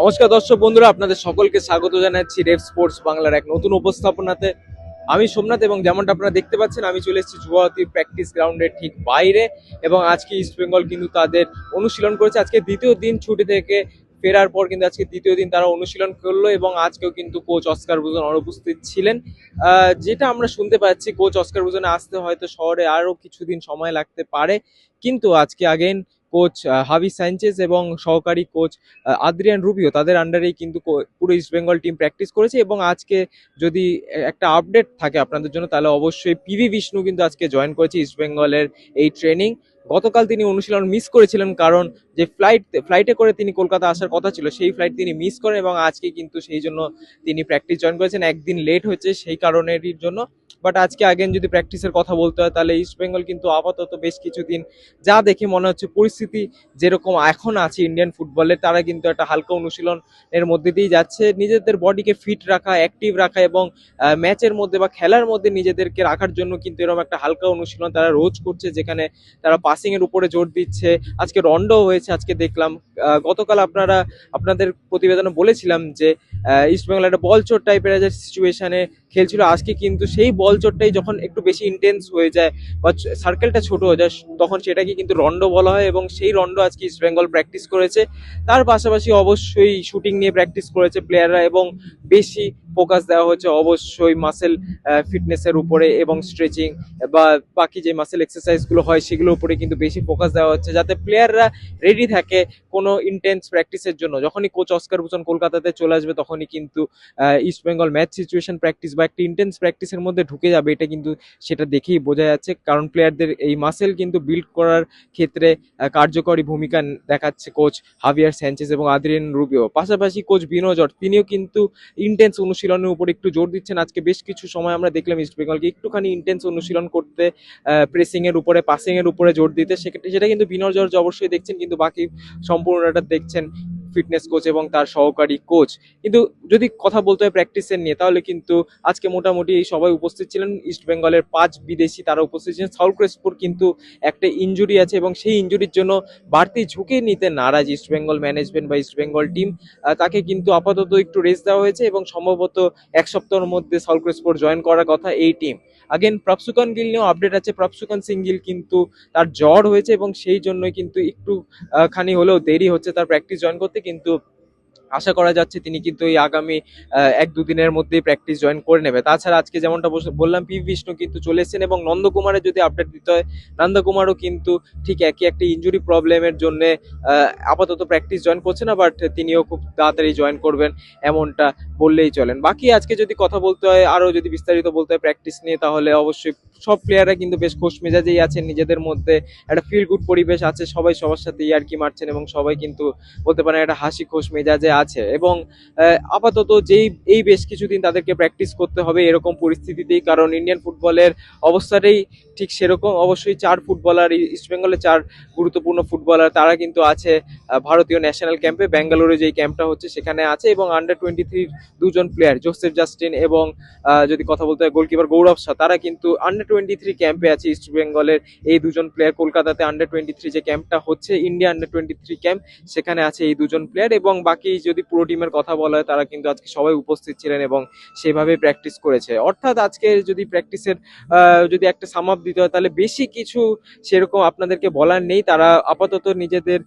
নমস্কার দর্শক বন্ধুরা, আপনাদের সকলকে স্বাগত জানাচ্ছি রেফ স্পোর্টস বাংলার এক নতুন উপস্থাপনাতে। আমি সোমনাথ এবং যেমনটা আপনারা দেখতে পাচ্ছেন, আমি চলে এসেছি যুবতী প্র্যাকটিস গ্রাউন্ডের ঠিক বাইরে এবং আজকে ইস্ট বেঙ্গল কিন্তু তাদের অনুশীলন করেছে। আজকে দ্বিতীয় দিন ছুটি থেকে ফেরার পর কিন্তু আজকে দ্বিতীয় দিন তারা অনুশীলন করল এবং আজকেও কিন্তু কোচ অস্কার বুজন অনুপস্থিত ছিলেন। যেটা আমরা শুনতে পাচ্ছি কোচ অস্কার বুজনে আসতে হয়তো শহরে আরও কিছুদিন সময় লাগতে পারে। কিন্তু আজকে আগেন কোচ হাভি স্যাঞ্চেস এবং সহকারী কোচ আদ্রিয়ান রুবিও তাদের আন্ডারেই কিন্তু পুরো ইস্ট বেঙ্গল টিম প্র্যাকটিস করেছে এবং আজকে যদি একটা আপডেট থাকে আপনাদের জন্য তাহলে অবশ্যই পিভি বিষ্ণু কিন্তু আজকে জয়েন করেছে ইস্ট বেঙ্গলের এই ট্রেনিং গতকাল তিনি অনুশীলন মিস করেছিলেন কারণ যে ফ্লাইট ফ্লাইটে করে তিনি কলকাতা আসার কথা ছিল, সেই ফ্লাইট তিনি মিস করেন এবং আজকে কিন্তু সেই জন্য তিনি প্র্যাকটিস জয়েন করেছেন। একদিন লেট হয়েছে সেই কারণেরই জন্য বাট আজকে আগেন যদি প্র্যাকটিসের কথা বলতে হয়, তাহলে ইস্ট বেঙ্গল কিন্তু আপাতত বেশ কিছুদিন যা দেখে মনে হচ্ছে পরিস্থিতি যেরকম এখন আছে ইন্ডিয়ান ফুটবলে তারা কিন্তু একটা হালকা অনুশীলনের মধ্যে দিয়ে যাচ্ছে। নিজেদের বডিকে ফিট রাখা অ্যাক্টিভ রাখা এবং ম্যাচের মধ্যে বা খেলার মধ্যে নিজেদেরকে রাখার জন্য কিন্তু এরকম একটা হালকা অনুশীলন তারা রোজ করছে, যেখানে তারা পাসিং এর উপরে জোর দিচ্ছে। আজকে রন্ডো হয়েছে, আজকে দেখলাম। গতকাল আপনারা, আপনাদের প্রতিবেদনে বলেছিলাম যে ইস্ট বেঙ্গল একটা বল চোট টাইপের যে সিচুয়েশনে খেলছিল। আজকে কিন্তু সেই বল চোটটাই যখন একটু বেশি ইন্টেন্স হয়ে যায় বা সার্কেলটা ছোট হয়ে যায়, তখন সেটাকে কিন্তু রন্ডো বলা হয় এবং সেই রন্ডো আজকে ইস্ট বেঙ্গল প্র্যাকটিস করেছে। তার পাশাপাশি অবশ্যই শুটিং নিয়ে প্র্যাকটিস করেছে প্লেয়াররা এবং বেশি ফোকাস দেওয়া হচ্ছে অবশ্যই মাসেল ফিটনেসের উপরে এবং স্ট্রেচিং বা বাকি যে মাসেল এক্সারসাইজগুলো হয় সেগুলোর উপরে কিন্তু বেশি ফোকাস দেওয়া হচ্ছে যাতে প্লেয়াররা রেডি থাকে কোনো ইন্টেন্স প্র্যাকটিসের জন্য। যখনই কোচ অস্কার ভূষণ কলকাতাতে চলে আসবে তখনই কিন্তু East Bengal match situation practice বা একটা ইন্টেন্স প্র্যাকটিসের মধ্যে ঢুকে যাবে, এটা কিন্তু সেটা দেখেই বোঝা যাচ্ছে। কারণ প্লেয়ারদের এই মাসেল কিন্তু বিল্ড করার ক্ষেত্রে কার্যকরী ভূমিকা দেখাচ্ছে কোচ হাভিয়ার স্যাঞ্চেস এবং আদ্রিয়ান রুবিও। পাশাপাশি কোচ বিনোজর তিনিও কিন্তু ইন্টেন্স অনুশীলনের উপর একটু জোর দিচ্ছেন। আজকে বেশ কিছু সময় আমরা দেখলাম ইস্ট বেঙ্গলকে একটুখানি ইন্টেন্স অনুশীলন করতে প্রেসিং এর উপরে পাসিং এর উপরে জোর দিতে। সেটা কিন্তু বিনোদ জর্জ অবশ্যই দেখছেন, কিন্তু বাকি সম্পূর্ণটা দেখছেন ফিটনেস কোচ এবং তার সহকারী কোচ কিন্তু যদি কথা বলতে হয় প্র্যাকটিসের নিয়ে, তাহলে কিন্তু আজকে মোটামুটি এই সবাই উপস্থিত ছিলেন। ইস্ট বেঙ্গলের পাঁচ বিদেশি তারা উপস্থিত ছিলেন। সাউল ক্রেসপুর কিন্তু একটা ইনজুরি আছে এবং সেই ইনজুরির জন্য বাড়তি ঝুঁকি নিতে নারাজ ইস্ট বেঙ্গল ম্যানেজমেন্ট বা ইস্ট বেঙ্গল টিম তাকে কিন্তু আপাতত একটু রেস্ট দেওয়া হয়েছে এবং সম্ভবত এক সপ্তাহের মধ্যে সাউল ক্রেসপুর জয়েন করার কথা এই টিম আগেন প্রপসুকান গিল নিয়েও আপডেট আছে। প্রপসুকান সিং গিল কিন্তু তার জ্বর হয়েছে এবং সেই জন্যই কিন্তু একটু খানি হলেও দেরি হচ্ছে তার প্র্যাকটিস জয়েন করতে। কিন্তু আশা করা যাচ্ছে তিনি কিন্তু এই আগামী এক দুদিনের মধ্যেই প্র্যাকটিস জয়েন করে নেবে। তাছাড়া আজকে যেমনটা বললাম, পি বিষ্ণু কিন্তু চলে এসেছেন এবং নন্দকুমারের যদি আপডেট দিতে হয়, নন্দকুমারও কিন্তু ঠিক একই একটা ইনজুরি প্রবলেমের জন্য আপাতত প্র্যাকটিস জয়েন করছে না বাট তিনিও খুব তাড়াতাড়ি জয়েন করবেন এমনটা বললেই চলেন। বাকি আজকে যদি কথা বলতে হয়, আরও যদি বিস্তারিত বলতে হয় প্র্যাকটিস নিয়ে, তাহলে অবশ্যই সব প্লেয়াররা কিন্তু বেশ খোশ মেজাজেই আছেন, নিজেদের মধ্যে একটা ফিল গুড পরিবেশ আছে, সবাই সবার সাথে ইয়ার্কি মারছেন এবং সবাই কিন্তু বলতে পারেন একটা হাসি খোশ মেজাজে আছে এবং আপাতত যেই, এই বেশ কিছুদিন তাদেরকে প্র্যাকটিস করতে হবে এরকম পরিস্থিতিতেই, কারণ ইন্ডিয়ান ফুটবলের অবস্থাটাই ঠিক সেরকম। অবশ্যই চার ফুটবলার ইস্ট বেঙ্গলের চার গুরুত্বপূর্ণ ফুটবলার তারা কিন্তু আছে ভারতীয় ন্যাশনাল ক্যাম্পে ব্যাঙ্গালোরে যেই ক্যাম্পটা হচ্ছে সেখানে আছে এবং আন্ডার টোয়েন্টি থ্রির দুজন প্লেয়ার জোসেফ জাস্টিন এবং যদি কথা বলতে হয় গোলকিপার গৌরব শাহ, তারা কিন্তু আন্ডার টোয়েন্টি থ্রি ক্যাম্পে আছে ইস্ট বেঙ্গলের এই দুজন প্লেয়ার কলকাতাতে আন্ডার টোয়েন্টি থ্রি যে ক্যাম্পটা হচ্ছে India under twenty three camp সেখানে আছে এই দুজন প্লেয়ার এবং বাকি যদি পুরো টিমের কথা বলা হয়, তারা কিন্তু আজকে সবাই উপস্থিত ছিলেন এবং সেভাবেই প্র্যাকটিস করেছে। অর্থাৎ আজকে যদি প্র্যাকটিসের যদি একটা সাম আপ দিতে হয়, তাহলে বেশি কিছু সেরকম আপনাদেরকে বলার নেই। তারা আপাতত নিজেদের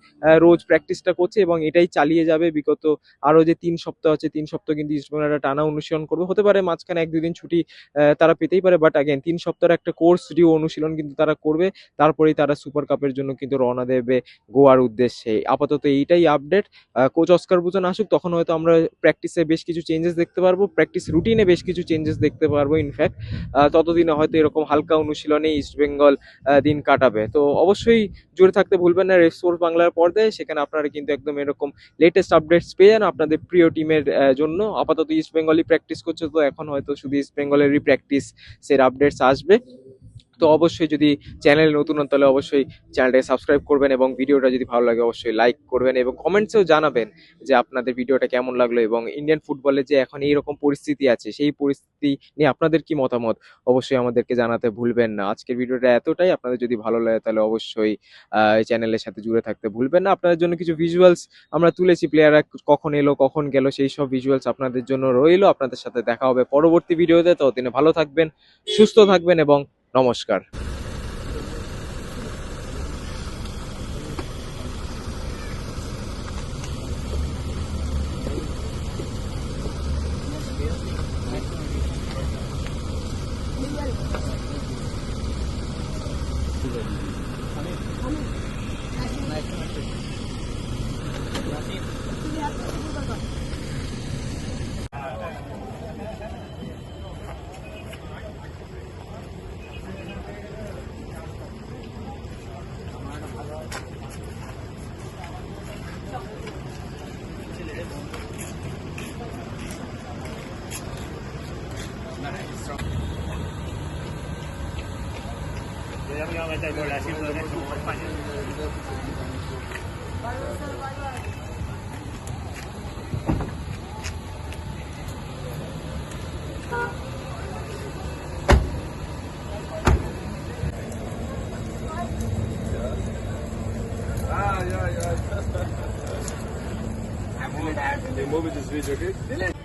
রোজ প্র্যাকটিসটা করছে এবং এটাই চালিয়ে যাবে। বিগত আরও যে তিন সপ্তাহ আছে, তিন সপ্তাহ কিন্তু ইস্টবেঙ্গল একটা টানা অনুশীলন করবে। হতে পারে মাঝখানে এক দুদিন ছুটি তারা পেতেই পারে বাট আগেন তিন সপ্তাহের একটা কোর্স ডিউ অনুশীলন কিন্তু তারা করবে। তারপরেই তারা সুপার কাপের জন্য কিন্তু রওনা দেবে গোয়ার উদ্দেশ্যে। আপাতত এইটাই আপডেট কোচ অস্কার বুজন আসুক, তখন হয়তো আমরা প্র্যাকটিসে বেশ কিছু চেঞ্জেস দেখতে পারব প্র্যাকটিস রুটিনে বেশ কিছু চেঞ্জেস দেখতে পারব ইনফ্যাক্ট ততদিনে হয়তো এরকম হালকা অনুশীলনে ইস্ট বেঙ্গল দিন কাটাবে। তো অবশ্যই জুড়ে থাকতে ভুলবেন না রেসপোর্ট বাংলার পর্দায়, সেখানে আপনারা কিন্তু একদম এরকম লেটেস্ট আপডেটস পেয়ে যান আপনাদের প্রিয় টিমের জন্য। আপাতত ইস্ট বেঙ্গলই প্র্যাকটিস করছে, তো এখন হয়তো শুধু ইস্ট বেঙ্গলেরই প্র্যাকটিস সের আপডেটস আসবে। তো অবশ্যই যদি চ্যানেল নতুন হন তাহলে অবশ্যই চ্যানেলটাকে সাবস্ক্রাইব করবেন এবং ভিডিওটা যদি ভালো লাগে অবশ্যই লাইক করবেন এবং কমেন্টসেও জানাবেন যে আপনাদের ভিডিওটা কেমন লাগল এবং ইন্ডিয়ান ফুটবলে যে এখন এইরকম পরিস্থিতি আছে, সেই পরিস্থিতি নিয়ে আপনাদের কি মতামত? অবশ্যই আমাদেরকে জানাতে ভুলবেন না। আজকের ভিডিওটা এতটাই। আপনাদের যদি ভালো লাগে তাহলে অবশ্যই এই চ্যানেলের সাথে জুড়ে থাকতে ভুলবেন না। আপনাদের জন্য কিছু ভিজুয়ালস আমরা তুলেছি। প্লেয়াররা কখন এলো, কখন গেল, সেই সব ভিজুয়ালস আপনাদের জন্য রইল। আপনাদের সাথে দেখা হবে পরবর্তী ভিডিওতে ততদিনে ভালো থাকবেন, সুস্থ থাকবেন এবং নমস্কার। podemos yeah yeah. I'm así por derecho this video, okay?